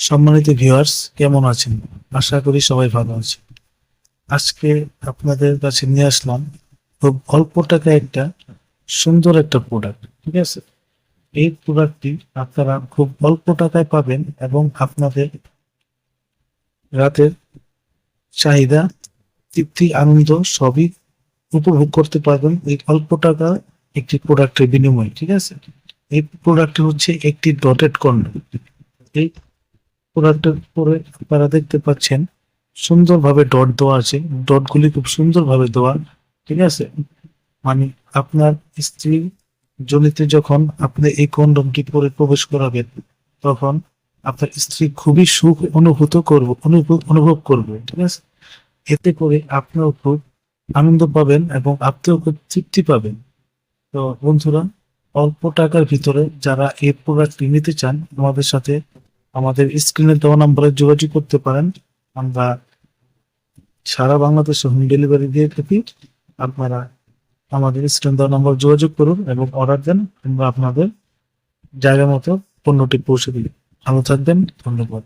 সম্মানিত ভিউয়ার্স কেমন আছেন? আশা করি সবাই ভালো আছে আজকে আপনাদের কাছে নিয়ে আসলাম খুব অল্প টাকায় একটা সুন্দর একটা প্রোডাক্ট ঠিক আছে? এই প্রোডাক্টটি আপনারা খুব অল্প টাকায় পাবেন এবং আপনাদের রাতের চাহিদা, তৃপ্তি, আনন্দ সবই উপভোগ করতে পারবেন এই অল্প টাকা একটি প্রোডাক্টের বিনিময়ে, ঠিক আছে? এই প্রোডাক্টটি হচ্ছে একটি ডটেড কর্ন এই প্রোডাক্টের উপরে আপনারা দেখতে পাচ্ছেন, সুন্দরভাবে ডট দেওয়া আছে। ডটগুলি খুব সুন্দরভাবে দেওয়া, ঠিক আছে? মানে আপনার স্ত্রী জনিতে যখন আপনি এই কন্ডমটি পরে প্রবেশ করাবেন, তখন আপনার স্ত্রী খুবই সুখ অনুভূত করবে অনুভব করবে, ঠিক আছে? এতে করে আপনিও খুব আনন্দ পাবেন এবং আপনিও খুব তৃপ্তি পাবেন। তো বন্ধুরা, অল্প টাকার ভিতরে যারা এই প্রোডাক্টটি নিতে চান, আমাদের সাথে আমাদের স্ক্রিনে দেওয়া নাম্বারে যোগাযোগ করতে পারেন। আমরা সারা বাংলাদেশে হোম ডেলিভারি দিয়ে থাকি। আপনারা আমাদের স্ক্রিন দেওয়া নাম্বার যোগাযোগ করুন এবং অর্ডার দেন। আমরা আপনাদের জায়গা মতো পণ্যটি পৌঁছে দিই। ভালো থাকবেন। ধন্যবাদ।